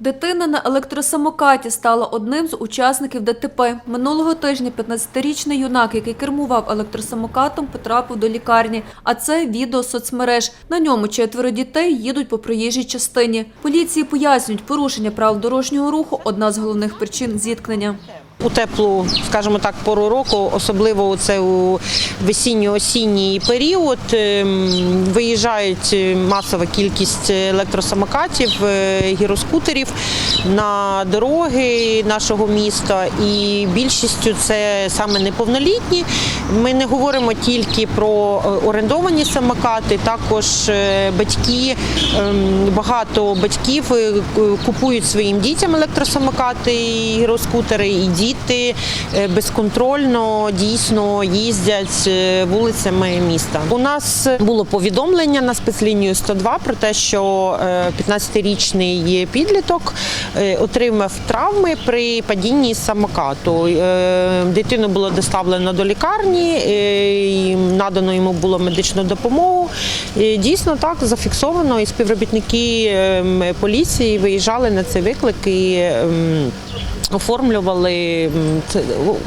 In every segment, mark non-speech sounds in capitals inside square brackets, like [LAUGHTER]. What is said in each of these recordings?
Дитина на електросамокаті стала одним з учасників ДТП. Минулого тижня 15-річний юнак, який кермував електросамокатом, потрапив до лікарні. А це відео соцмереж. На ньому четверо дітей їдуть по проїжджій частині. Поліції пояснюють, порушення правил дорожнього руху – одна з головних причин зіткнення. У теплу, скажімо так, пору року, особливо це у весінньо-осінній період, ем, виїжджають масова кількість електросамокатів, е, гіроскутерів на дороги нашого міста. І більшістю це саме неповнолітні. Ми не говоримо тільки про е, орендовані самокати, також е, батьки, ем, багато батьків купують своїм дітям електросамокати і гіроскутери, і діти е, безконтрольно дійсно їздять е, вулицями міста. У нас було повідомлення на спецлінію 102 про те, що е, 15-річний підліток е, отримав травми при падінні з самокату. Дитину було доставлено до лікарні, надано йому було медичну допомогу. Дійсно так зафіксовано, і співробітники ем, поліції виїжджали на цей виклик і ем, оформлювали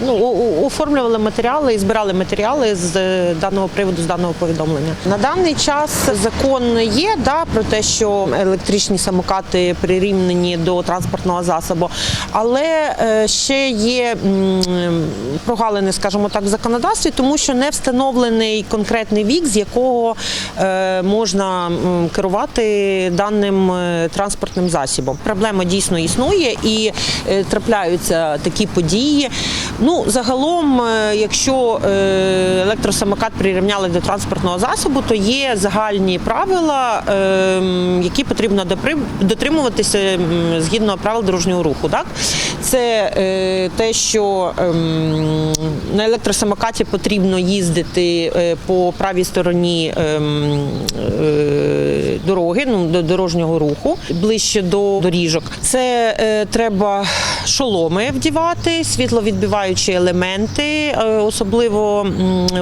ну, оформлювали матеріали і збирали матеріали з даного приводу, з даного повідомлення. На даний час закон є да, про те, що електричні самокати прирівнені до транспортного засобу, але е, ще є прогалини, скажімо так, в законодавстві, тому що не встановлений конкретний вік, з якого е, можна керувати даним е, транспортним засобом. Проблема дійсно існує і е, трапляються такі події. Ну, загалом, е, якщо е, електросамокат прирівняли до транспортного засобу, то є загальні правила, е, які потрібно дотримуватися згідно правил дорожнього руху. Так? Це е, те, що ем, на електросамокаті потрібно їздити е, по правій стороні ем, е, дороги, ну, до дорожнього руху, ближче до доріжок. Це е, треба шоломи вдівати, світловідбиваючі елементи, особливо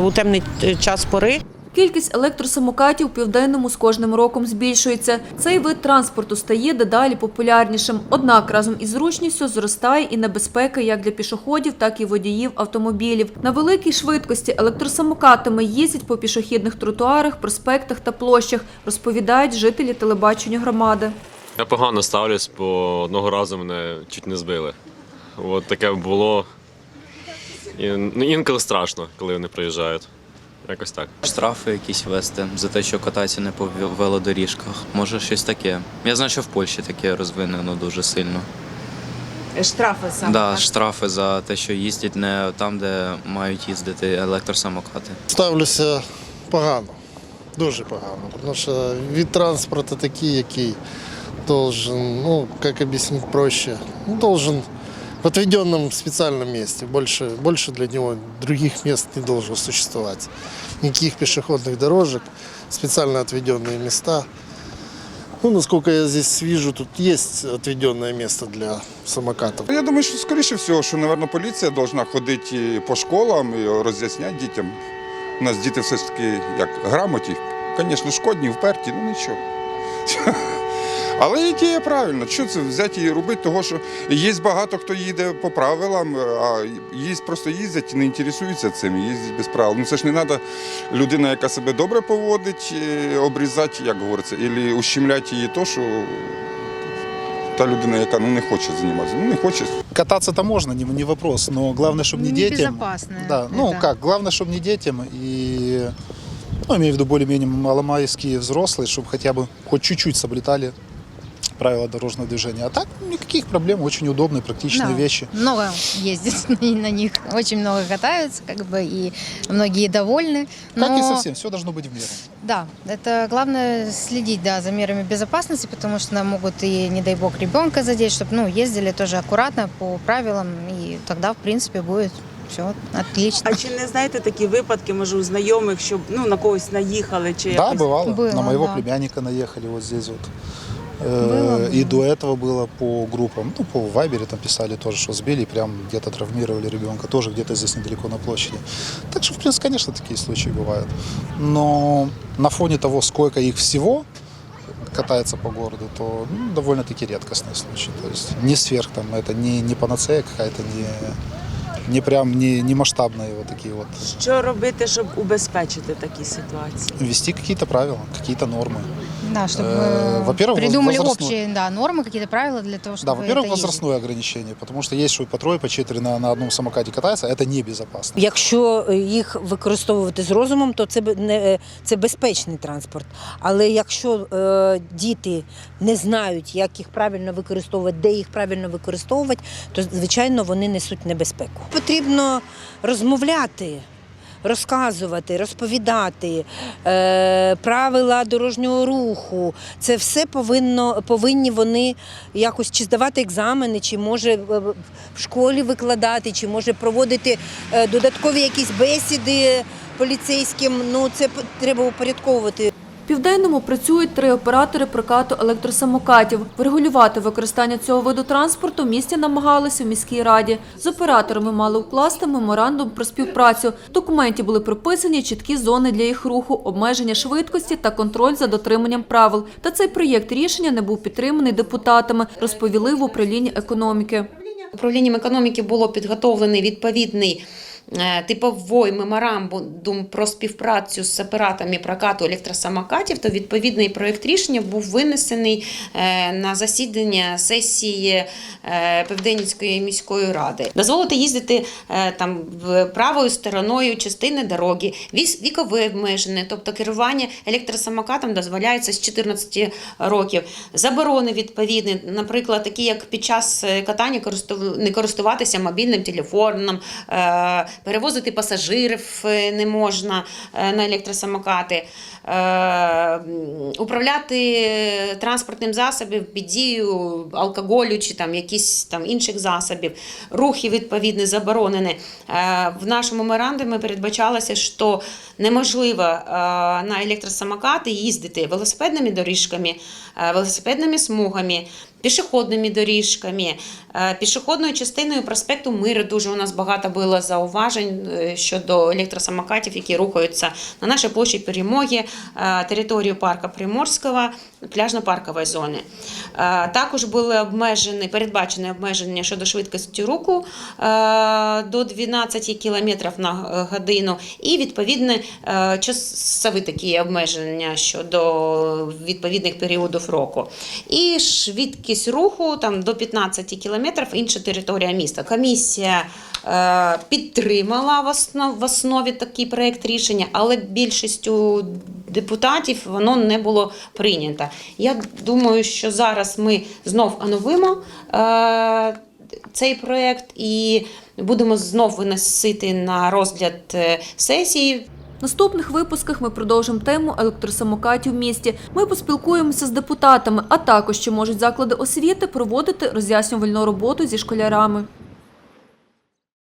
у темний час пори. Кількість електросамокатів у південному з кожним роком збільшується. Цей вид транспорту стає дедалі популярнішим. Однак разом із зручністю зростає і небезпека як для пішоходів, так і водіїв автомобілів. На великій швидкості електросамокатами їздять по пішохідних тротуарах, проспектах та площах, розповідають жителі телебачення громади. Я погано ставлюсь, бо одного разу мене чуть не збили. От таке було. І, ну, інколи страшно, коли вони приїжджають. Якось так. Штрафи якісь вести за те, що катаються не по велодоріжках. Може, щось таке. Я знаю, що в Польщі таке розвинено дуже сильно. Штрафи саме. да, так? штрафи за те, що їздять не там, де мають їздити електросамокати. Ставлюся погано, дуже погано. Тому що від транспорту такий, який должен, ну, як об'яснити проще, ну, должен в отведенном специальном месте. Больше, больше для него других мест не должно существовать. Никаких пешеходных дорожек, специально отведенные места. Ну, насколько я здесь вижу, тут есть отведенное место для самокатов. Я думаю, що скоріше всього, що, мабуть, поліція повинна ходити по школам і роз'ясняти дітям. У нас діти все ж таки як грамоті, звісно, шкодні, вперті, ну нічого. [LAUGHS] Але ідея правильна. Що це взяти і робити? Того, що є багато хто їде по правилам, а є просто їздять і не інтересуються цим, їздять без правил. Ну це ж не треба людина, яка себе добре поводить, е, обрізати, як говориться, або ущемляти її то, що та людина, яка ну, не хоче займатися. Ну не хоче, Кататься-то можно, не, не вопрос, но главное, чтобы не детям. Небезопасно Да, ну это. как, главное, чтобы не детям и, ну, имею в виду более-менее маломайские взрослые, чтобы хотя бы хоть чуть-чуть соблюдали правила дорожного движения. А так никаких проблем, очень удобные, практичные Да. вещи. Много ездит на [LAUGHS] на них, очень много катаются, как бы и многие довольны. Как и но- совсем, все должно быть в меру. Да, это главное следить, да, за мерами безопасности, потому что нам могут и, не дай бог, ребенка задеть, чтобы, ну, ездили тоже аккуратно по правилам, и тогда, в принципе, будет все отлично. А чи не знаєте такі випадки, може, у знайомих, щоб ну, на когось наїхали чи Да, якось? бывало. Было, На моего да. племянника наехали вот здесь вот. Э, Было, И было. до этого было по группам, ну, по Вайбере там писали тоже, что сбили, и прям где-то травмировали ребенка, тоже где-то здесь недалеко на площади. Так что, в принципе, конечно, такие случаи бывают. Но на фоне того, сколько их всего, катается по городу, то ну, довольно-таки редкостный случай. То есть не сверх там, это не, не панацея какая-то, не, не прям не, не масштабные вот такие вот. Що робити, щоб убезпечити такі ситуації? Ввести какие-то правила, какие-то нормы. Да, чтобы Э, во-первых, придумали возрастной- общие да, нормы, какие-то правила для того, чтобы Да, во-первых, это ездить. возрастное ограничение, потому что есть, что и по трое, по четыре на, на одном самокате катается, это небезопасно. Якщо е, їх використовувати з розумом, то це б- не е, це безпечний транспорт. Але якщо е, діти не знають, як їх правильно використовувати, де їх правильно використовувати, то звичайно вони несуть небезпеку. Потрібно розмовляти. Розказувати, розповідати е, правила дорожнього руху. Це все повинно повинні вони якось чи здавати екзамени, чи може е, в школі викладати, чи може проводити е, додаткові якісь бесіди поліцейським. Ну це треба упорядковувати. Південному працюють три оператори прокату електросамокатів. Врегулювати використання цього виду транспорту в місті намагалися в міській раді. З операторами мали укласти меморандум про співпрацю. В документі були прописані чіткі зони для їх руху, обмеження швидкості та контроль за дотриманням правил. Та цей проєкт рішення не був підтриманий депутатами, розповіли в управлінні економіки. Управлінням економіки було підготовлений відповідний е, типовий меморандум про співпрацю з операторами прокату електросамокатів, то відповідний проєкт рішення був винесений е, на засідання сесії е, Південницької міської ради. Дозволити їздити там правою стороною частини дороги, вікове обмеження, тобто керування електросамокатом дозволяється з 14 років. Заборони відповідні, наприклад, такі як під час катання користув- не користуватися мобільним телефоном, перевозити пасажирів е, не можна е, на електросамокати, е, управляти транспортним засобом під дією алкоголю чи там якісь там інших засобів, рухи відповідні заборонені. В нашому меморандумі передбачалося, що неможливо на електросамокати їздити велосипедними доріжками, велосипедними смугами, пішохідними доріжками, е, пішохідною частиною проспекту Миру. Дуже у нас багато було зауважень е, щодо електросамокатів, які рухаються на нашій площі перемоги, е, територію парка Приморського, пляжно-паркової зони. Також були обмежені, передбачені обмеження щодо швидкості руху до 12 км на годину і відповідне часові такі обмеження щодо відповідних періодів року. І швидкість руху там до 15 км інша територія міста. Комісія е, підтримала в основ, в основі такий проект рішення, але більшістю депутатів воно не було прийнято. Я думаю, що зараз ми знов оновимо е, цей проект і будемо знов виносити на розгляд е, сесії. Наступних випусках ми продовжимо тему електросамокатів в місті. Ми поспілкуємося з депутатами, а також чи можуть заклади освіти проводити роз'яснювальну роботу зі школярами.